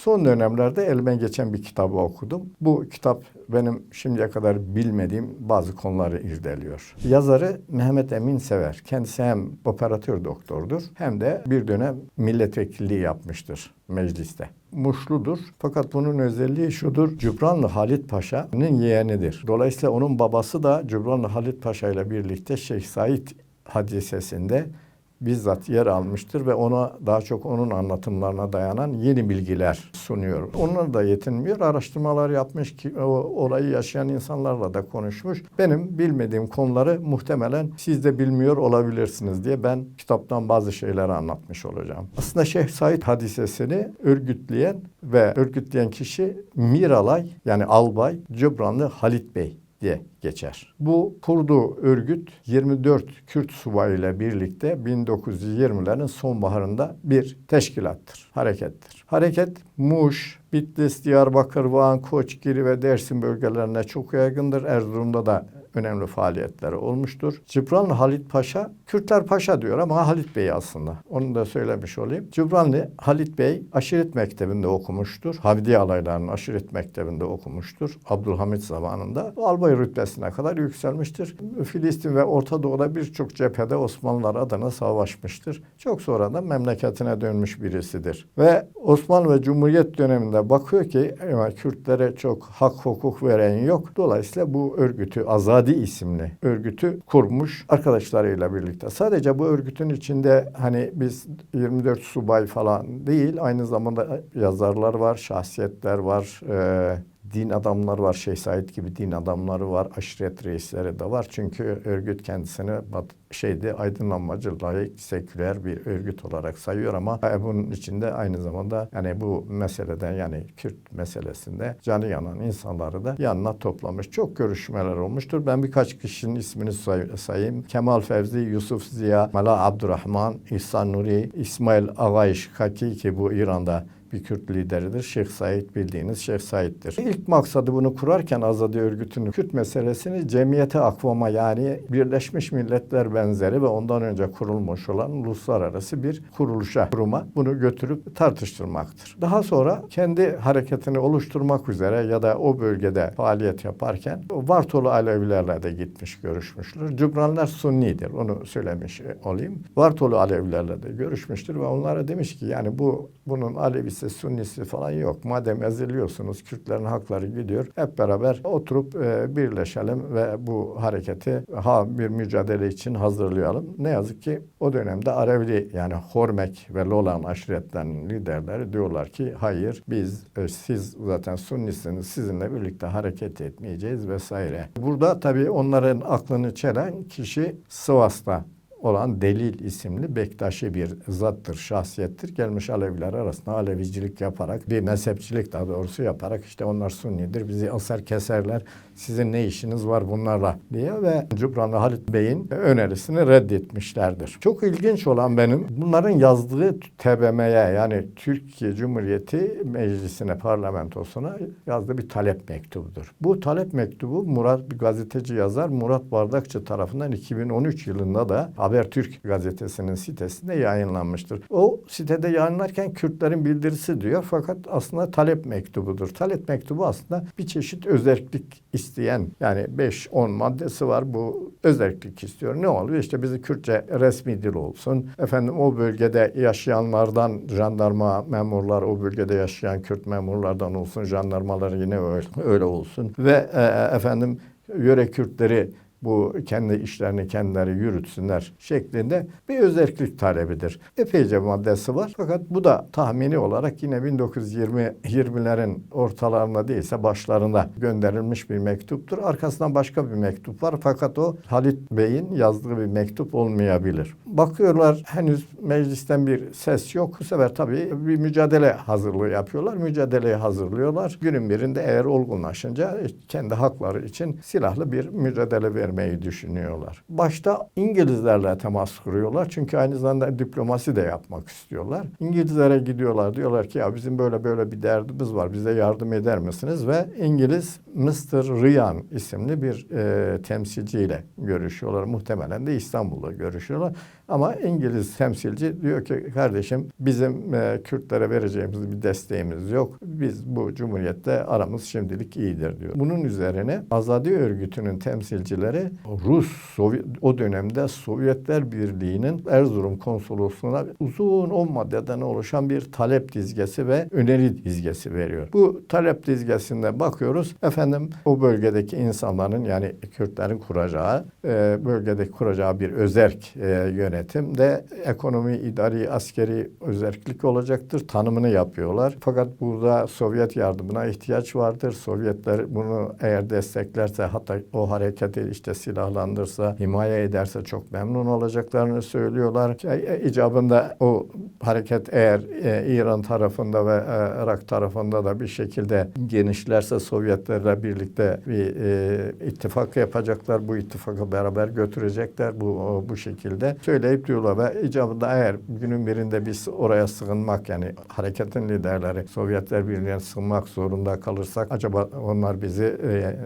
Son dönemlerde elime geçen bir kitabı okudum. Bu kitap benim şimdiye kadar bilmediğim bazı konuları irdeliyor. Yazarı Mehmet Emin Sever. Kendisi hem operatör doktordur hem de bir dönem milletvekilliği yapmıştır mecliste. Muşludur. Fakat bunun özelliği şudur. Cübranlı Halit Paşa'nın yeğenidir. Dolayısıyla onun babası da Cübranlı Halit Paşa ile birlikte Şeyh Said hadisesinde bizzat yer almıştır ve ona daha çok onun anlatımlarına dayanan yeni bilgiler sunuyor. Onunla da yetinmiyor. Araştırmalar yapmış ki o olayı yaşayan insanlarla da konuşmuş. Benim bilmediğim konuları muhtemelen siz de bilmiyor olabilirsiniz diye ben kitaptan bazı şeyleri anlatmış olacağım. Aslında Şeyh Said hadisesini örgütleyen ve örgütleyen kişi Miralay yani albay Cübranlı Halit Bey diye geçer. Bu kurduğu örgüt 24 Kürt subayıyla birlikte 1920'lerin sonbaharında bir teşkilattır, harekettir. Hareket Muş, Bitlis, Diyarbakır, Van, Koçgiri ve Dersim bölgelerine çok yaygındır. Erzurum'da da önemli faaliyetleri olmuştur. Cibranlı Halit Paşa, Kürtler Paşa diyor ama Halit Bey aslında. Onu da söylemiş olayım. Cibranlı Halit Bey aşiret mektebinde okumuştur. Havdiye alaylarının aşiret mektebinde okumuştur. Abdülhamit zamanında. Albay rütbesine kadar yükselmiştir. Filistin ve Orta Doğu'da birçok cephede Osmanlılar adına savaşmıştır. Çok sonra da memleketine dönmüş birisidir. Ve Osmanlı ve Cumhuriyet döneminde bakıyor ki evet, Kürtlere çok hak hukuk veren yok. Dolayısıyla bu örgütü Azadi isimli örgütü kurmuş arkadaşlarıyla birlikte. Sadece bu örgütün içinde hani biz 24 subay falan değil aynı zamanda yazarlar var, şahsiyetler var, e, din adamları var. Şeyh Said gibi din adamları var. Aşiret reisleri de var. Çünkü örgüt kendisini bat, şeyde aydınlanmacı, layık, seküler bir örgüt olarak sayıyor ama bunun içinde aynı zamanda yani bu meseleden yani Kürt meselesinde canı yanan insanları da yanına toplamış. Çok görüşmeler olmuştur. Ben birkaç kişinin ismini say sayayım. Kemal Fevzi, Yusuf Ziya, Mala Abdurrahman, İhsan Nuri, İsmail Agayş Kaki ki bu İran'da bir Kürt lideridir. Şeyh Said bildiğiniz Şeyh Said'dir. İlk maksadı bunu kurarken Azadi örgütünün Kürt meselesini cemiyete akvama yani Birleşmiş Milletler benzeri ve ondan önce kurulmuş olan uluslararası bir kuruluşa, kuruma bunu götürüp tartıştırmaktır. Daha sonra kendi hareketini oluşturmak üzere ya da o bölgede faaliyet yaparken Vartolu Alevilerle de gitmiş görüşmüştür. Cübranlar Sunnidir. Onu söylemiş olayım. Vartolu Alevilerle de görüşmüştür ve onlara demiş ki yani bu bunun Alevisi, Sünnisi falan yok. Madem eziliyorsunuz, Kürtlerin hakları gidiyor. Hep beraber oturup e, birleşelim ve bu hareketi ha bir mücadele için hazırlayalım. Ne yazık ki o dönemde Arevli yani Hormek ve Lolan aşiretlerinin liderleri diyorlar ki hayır biz e, siz zaten Sunnisiniz sizinle birlikte hareket etmeyeceğiz vesaire. Burada tabii onların aklını çelen kişi Sivas'ta olan Delil isimli Bektaşi bir zattır, şahsiyettir. Gelmiş Aleviler arasında Alevicilik yaparak, bir mezhepçilik daha doğrusu yaparak işte onlar Sunnidir, bizi asar keserler, sizin ne işiniz var bunlarla diye ve Cübranlı Halit Bey'in önerisini reddetmişlerdir. Çok ilginç olan benim bunların yazdığı TBM'ye yani Türkiye Cumhuriyeti Meclisi'ne, parlamentosuna yazdığı bir talep mektubudur. Bu talep mektubu Murat bir gazeteci yazar Murat Bardakçı tarafından 2013 yılında da Habertürk gazetesinin sitesinde yayınlanmıştır. O sitede yayınlarken Kürtlerin bildirisi diyor fakat aslında talep mektubudur. Talep mektubu aslında bir çeşit özellik isteyen yani 5-10 maddesi var bu özellik istiyor. Ne oluyor? İşte bizi Kürtçe resmi dil olsun. Efendim o bölgede yaşayanlardan jandarma memurlar o bölgede yaşayan Kürt memurlardan olsun. Jandarmalar yine öyle, öyle olsun. Ve e, efendim yöre Kürtleri bu kendi işlerini kendileri yürütsünler şeklinde bir özellik talebidir. Epeyce maddesi var fakat bu da tahmini olarak yine 1920 20'lerin ortalarında değilse başlarında gönderilmiş bir mektuptur. Arkasından başka bir mektup var fakat o Halit Bey'in yazdığı bir mektup olmayabilir. Bakıyorlar henüz meclisten bir ses yok. Bu sefer tabii bir mücadele hazırlığı yapıyorlar. Mücadeleyi hazırlıyorlar. Günün birinde eğer olgunlaşınca kendi hakları için silahlı bir mücadele ver vermeyi düşünüyorlar. Başta İngilizlerle temas kuruyorlar çünkü aynı zamanda diplomasi de yapmak istiyorlar. İngilizlere gidiyorlar diyorlar ki ya bizim böyle böyle bir derdimiz var bize yardım eder misiniz? Ve İngiliz Mr. Ryan isimli bir e, temsilciyle görüşüyorlar. Muhtemelen de İstanbul'da görüşüyorlar. Ama İngiliz temsilci diyor ki kardeşim bizim e, Kürtlere vereceğimiz bir desteğimiz yok. Biz bu cumhuriyette aramız şimdilik iyidir diyor. Bunun üzerine Azadi Örgütü'nün temsilcileri Rus Sovyet, o dönemde Sovyetler Birliği'nin Erzurum konsolosluğuna uzun 10 maddeden oluşan bir talep dizgesi ve öneri dizgesi veriyor. Bu talep dizgesinde bakıyoruz. Efendim o bölgedeki insanların yani Kürtlerin kuracağı, e, bölgedeki kuracağı bir özerk e, yönetim de ekonomi, idari, askeri özerklik olacaktır. Tanımını yapıyorlar. Fakat burada Sovyet yardımına ihtiyaç vardır. Sovyetler bunu eğer desteklerse hatta o hareketi işte silahlandırsa, himaye ederse çok memnun olacaklarını söylüyorlar. E, icabında o hareket eğer e, İran tarafında ve e, Irak tarafında da bir şekilde genişlerse Sovyetlerle birlikte bir ittifak yapacaklar. Bu ittifakı beraber götürecekler bu bu şekilde söyleyip diyorlar ve icabında eğer günün birinde biz oraya sığınmak yani hareketin liderleri Sovyetler Birliği'ne sığınmak zorunda kalırsak acaba onlar bizi e,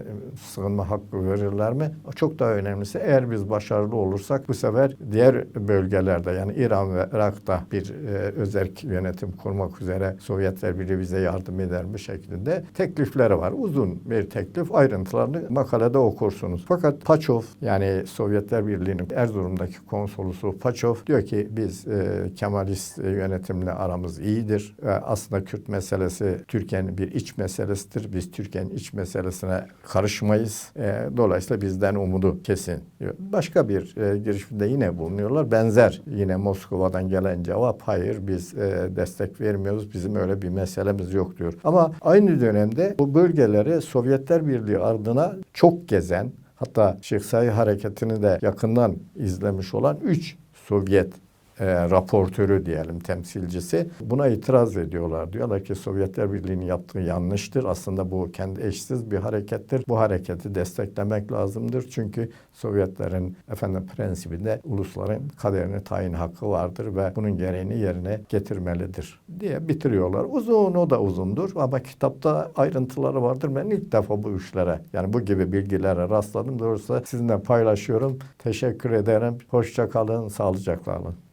sığınma hakkı verirler mi? Çok daha önemlisi eğer biz başarılı olursak bu sefer diğer bölgelerde yani İran ve Irak'ta bir e, özerk yönetim kurmak üzere Sovyetler Birliği bize yardım eder bu şekilde teklifleri var. Uzun bir teklif ayrıntılarını makalede okursunuz. Fakat Paçov yani Sovyetler Birliği'nin Erzurum'daki konsolosu Paçov diyor ki biz e, Kemalist e, yönetimle aramız iyidir. E, aslında Kürt meselesi Türkiye'nin bir iç meselesidir. Biz Türkiye'nin iç meselesine karışmayız. E, dolayısıyla bizden umudu kesin diyor. Başka bir e, girişimde yine bulunuyorlar. Benzer yine Moskova'dan gelen cevap hayır biz e, destek vermiyoruz. Bizim öyle bir meselemiz yok diyor. Ama aynı dönemde bu bölgeleri Sovyetler Birliği ardına çok gezen hatta Şeyh Said hareketini de yakından izlemiş olan 3 Sovyet e, raportörü diyelim temsilcisi buna itiraz ediyorlar. Diyorlar ki Sovyetler Birliği'nin yaptığı yanlıştır. Aslında bu kendi eşsiz bir harekettir. Bu hareketi desteklemek lazımdır. Çünkü Sovyetlerin efendim prensibinde ulusların kaderini tayin hakkı vardır ve bunun gereğini yerine getirmelidir diye bitiriyorlar. Uzun o da uzundur ama kitapta ayrıntıları vardır. Ben ilk defa bu işlere yani bu gibi bilgilere rastladım. Doğrusu sizinle paylaşıyorum. Teşekkür ederim. Hoşça kalın, sağlıcakla kalın.